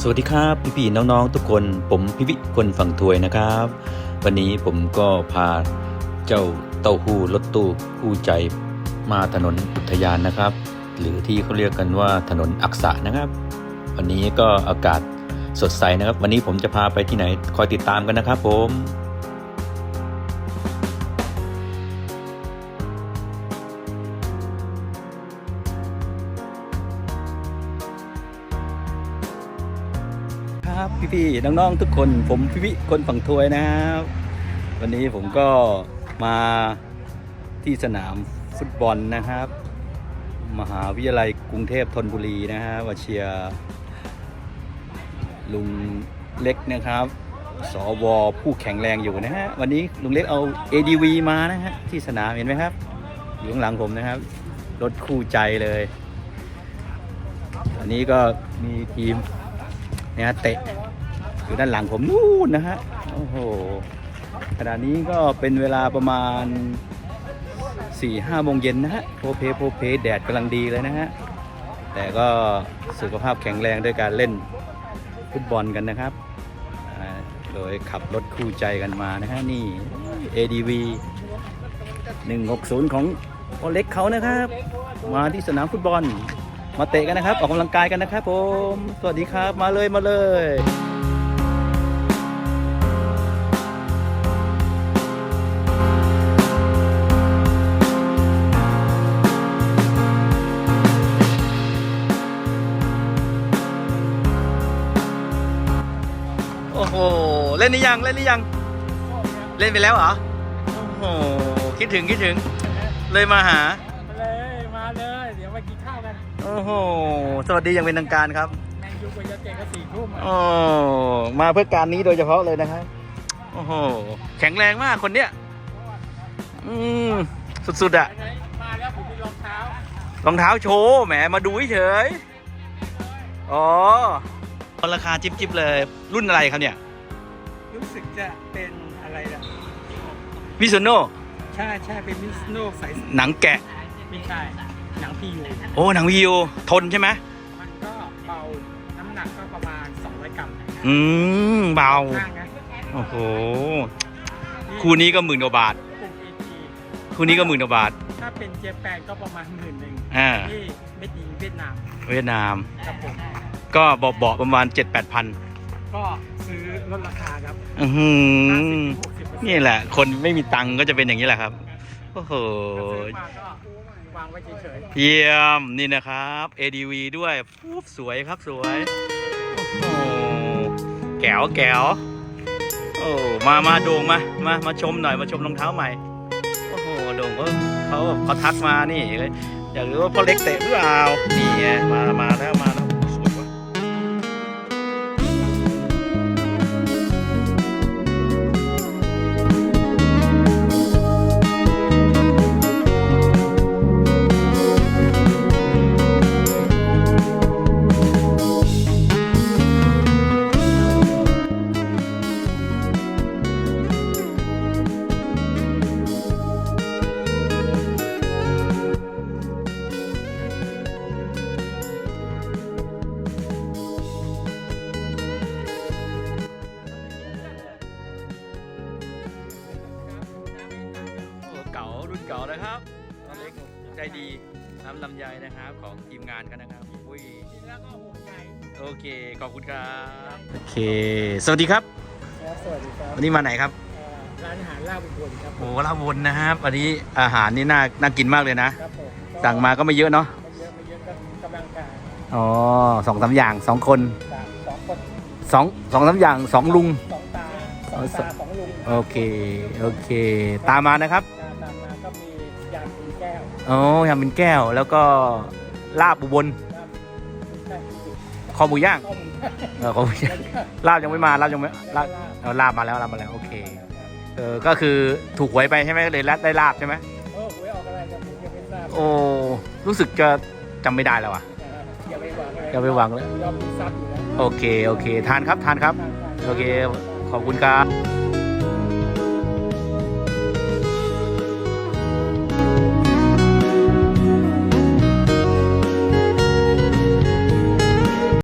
สวัสดีครับพี่พี่ๆน้องๆทุกคนผมพิวิคนฝั่งถวยนะครับ วันนี้ผมก็พาเจ้าเต้าหู้รถตู้คู่ใจมาถนนอุทยานนะครับ หรือที่เขาเรียกกันว่าถนนอักษะนะครับ วันนี้ก็อากาศสดใสนะครับ วันนี้ผมจะพาไปที่ไหนคอยติดตามกันนะครับผม พี่ๆน้องๆทุกคน ผมพี่วิคนฝั่งทวยนะครับ วันนี้ผมก็มาที่สนามฟุตบอลนะครับ มหาวิทยาลัยกรุงเทพธนบุรีนะฮะมาเชียลุงเล็กนะครับ สวผู้แข็งแรงอยู่นะฮะ วันนี้ลุงเล็กเอา ADV มานะฮะที่สนามเห็นไหมครับอยู่ข้างหลังผมนะครับ รถคู่ใจเลย อันนี้ก็มีทีม เนี่ยเตะอยู่ด้านหลังผมนู่นนะฮะโอ้โหขณะนี้ก็เป็นเวลาประมาณ4ี่ห้าโมงเย็นนะฮะโพเพโพเพแดดกำลังดีเลยนะฮะแต่ก็สุขภาพแข็งแรงด้วยการเล่นฟุตบอลกันนะครับ โดยขับรถคู่ใจกันมานะฮะนี่ ADV 160 ของโอเล็กเขานะครับ มาที่สนามฟุตบอล มาเตะกันนะครับ ออกกำลังกายกันนะครับผม สวัสดีครับ มาเลยมาเลยโอ้โห เล่นหรือยัง เล่นหรือยัง เล่นไปแล้วเหรอ โอ้โห คิดถึงคิดถึง เลยมาหา อ้โห สวัสดีอย่างเป็นทางการครับแมนยูกว่าจะเตะก็สี่ทุ่มอะโอ้มาเพื่อการนี้โดยเฉพาะเลยนะครับ โอ้โห แข็งแรงมากคนเนี้ย อืม สุดๆอะไหนๆมาแล้วผมมีรองเท้ารองเท้าโชว์แหมมาดูเฉยๆอ๋อราคาจิ๊บๆเลย รุ่นอะไรครับเนี่ย รู้สึกจะเป็นอะไรล่ะมิซูโน่ใช่ใช่เป็นมิสโน่ใส่หนังแกะ ไม่ใช่ หนังพียูโอ้หนังวิวทนใช่ไหมมันก็เบา น้ำหนักก็ประมาณ 200 กรัมอืมเบา ข้างนะโอ้โห คู่นี้ก็หมื่นกว่าบาท กลุ่มเอจีคู่นี้ก็หมื่นกว่าบาท ถ้าเป็นเจแปนก็ประมาณหมื่นหนึ่งอ่า ที่เม็ดอินเวียดนามเวียดนาม ครับผม ก็เบาๆประมาณ 7-8พันก็ซื้อลดราคาครับอือหือ50-60%นี่แหละ คนไม่มีตังค์ก็จะเป็นอย่างนี้แหละครับ โอ้โหก็ซื้อมาก็ วางไว้เฉยเยี่ยมนี่นะครับ ADV ด้วยปุ๊บสวยครับสวยโอ้แก้วแก้วโอ้มามาโด่งมามามาชมหน่อยมาชมรองเท้าใหม่โอ้โหโด่งเขาเขาเขาทักมานี่อยากรู้ว่าพ่อเล็กเตะหรือเปล่านี่ไงมามาแล้วมาแล้ว นเก่านะครับตอนเล็กใจดีน้ำลำไยนะครับของทีมงานกันนะครับอุ้ยๆกินแล้วก็ห่วงใจโอเคขอบคุณครับโอเค สวัสดีครับ ครับสวัสดีครับวันนี้มาไหนครับเอ่อร้านอาหารลาบอุบลครับผโอ้มลาวนนะครับวันนี้อาหารนี่น่าน่ากินมากเลยนะ ครับผมก็สั่งมาก็ไม่เยอะเนาะไม่เยอะไม่เยอะก็กำลังกายอ๋อสองสามอย่างสองคนสามสองคนสองสองสามอย่างสองลุง สองตาสองตาสองลุงโอเค โอเค ตามมานะครับต อ๋อยำเป็นแก้วแล้วก็ลาบอุบลครับใช่คอหมูย่างต้มเออคอหมูย่างแล้วก็ลาบยังไม่มาลาบยังไม่ลาบแล้วก็ลาบเอาลาบมาแล้วลาบมาแล้วโอเคเออก็คือถูกหวยไปใช่ไหมเลยได้ลาบใช่ไหมเออหวยออกอะไรกันผมยังไม่ทราบโอ้รู้สึกจะจำไม่ได้แล้วอะอย่าไปหวังเลยอย่าไปหวังเลยยอมมีทรัพย์อยู่แล้วโอเคโอเคทานครับทานครับ โอเคขอบคุณครับ